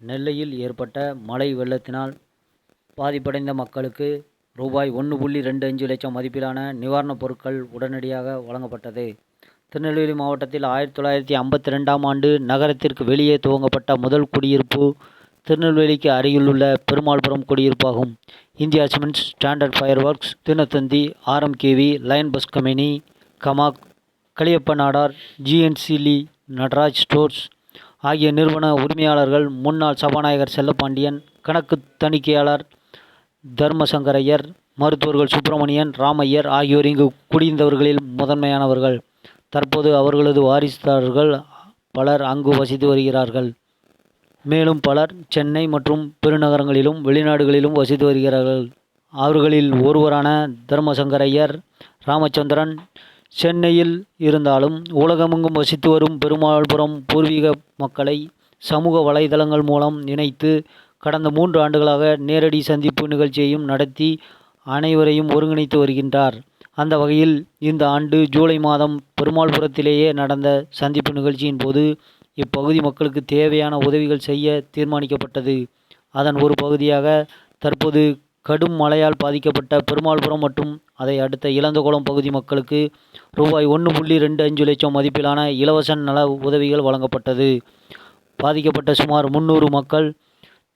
நெல்லையில் ஏற்பட்ட மழை வெள்ளத்தினால் பாதிப்படைந்த மக்களுக்கு ரூபாய் ஒன்று புள்ளி ரெண்டு அஞ்சு லட்சம் மதிப்பிலான நிவாரணப் பொருட்கள் உடனடியாக வழங்கப்பட்டது. திருநெல்வேலி மாவட்டத்தில் ஆயிரத்தி தொள்ளாயிரத்தி ஐம்பத்தி ரெண்டாம் ஆண்டு நகரத்திற்கு வெளியே துவங்கப்பட்ட முதல் குடியிருப்பு திருநெல்வேலிக்கு அருகிலுள்ள Perumalpuram குடியிருப்பாகும். India cements standard fire works Dinathanthi RMKV lion bus company கமாக் Kaliyappa Nadar GNC லீ நடராஜ் ஸ்டோர்ஸ் ஆகிய நிறுவன உரிமையாளர்கள் முன்னாள் சபாநாயகர் செல்லப்பாண்டியன் கணக்கு தணிக்கையாளர் தர்மசங்கரையர் மருத்துவர்கள் சுப்பிரமணியன் ராமையர் ஆகியோர் இங்கு குடியிருந்தவர்களில் முதன்மையானவர்கள். தற்போது அவர்களது வாரிசுதாரர்கள் பலர் அங்கு வசித்து வருகிறார்கள். மேலும் பலர் சென்னை மற்றும் பெருநகரங்களிலும் வெளிநாடுகளிலும் வசித்து வருகிறார்கள். அவர்களில் ஒருவரான தர்மசங்கரையர் ராமச்சந்திரன் சென்னையில் இருந்தாலும் உலகமெங்கும் வசித்து வரும் பெருமாள்புரம் பூர்வீக மக்களை சமூக வலைதளங்கள் மூலம் இணைத்து கடந்த மூன்று ஆண்டுகளாக நேரடி சந்திப்பு நிகழ்ச்சியையும் நடத்தி அனைவரையும் ஒருங்கிணைத்து வருகின்றார். அந்த வகையில் இந்த ஆண்டு ஜூலை மாதம் பெருமாள்புரத்திலேயே நடந்த சந்திப்பு நிகழ்ச்சியின் போது இப்பகுதி மக்களுக்கு தேவையான உதவிகள் செய்ய தீர்மானிக்கப்பட்டது. அதன் ஒரு பகுதியாக தற்போது கடும் மழையால் பாதிக்கப்பட்ட பெருமாள்புரம் மற்றும் அதை அடுத்த இளந்தகுளம் பகுதி மக்களுக்கு ரூபாய் ஒன்று புள்ளி ரெண்டு அஞ்சு லட்சம் மதிப்பிலான இலவச நல உதவிகள் வழங்கப்பட்டது. பாதிக்கப்பட்ட சுமார் முந்நூறு மக்கள்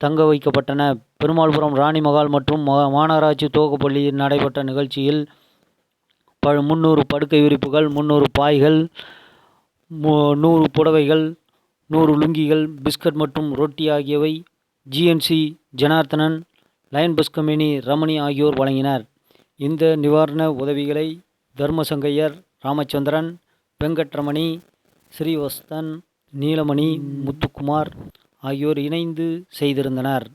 தங்க வைக்கப்பட்டன. பெருமாள்புரம் ராணிமகால் மற்றும் மா மாநகராட்சி துவக்கப்பள்ளியில் நடைபெற்ற நிகழ்ச்சியில் ப முந்நூறு படுக்கை விரிப்புகள் முந்நூறு பாய்கள் மு நூறு புடவைகள் நூறு லுங்கிகள் பிஸ்கட் மற்றும் ரொட்டி ஆகியவை GNC Janardhanan lion bus Ramani ஆகியோர் வழங்கினர். இந்த நிவாரண உதவிகளை தர்மசங்கையர் ராமச்சந்திரன் வெங்கட்ரமணி ஸ்ரீவஸ்தன் நீலமணி முத்துக்குமார் ஆகியோர் இணைந்து செய்திருந்தனர்.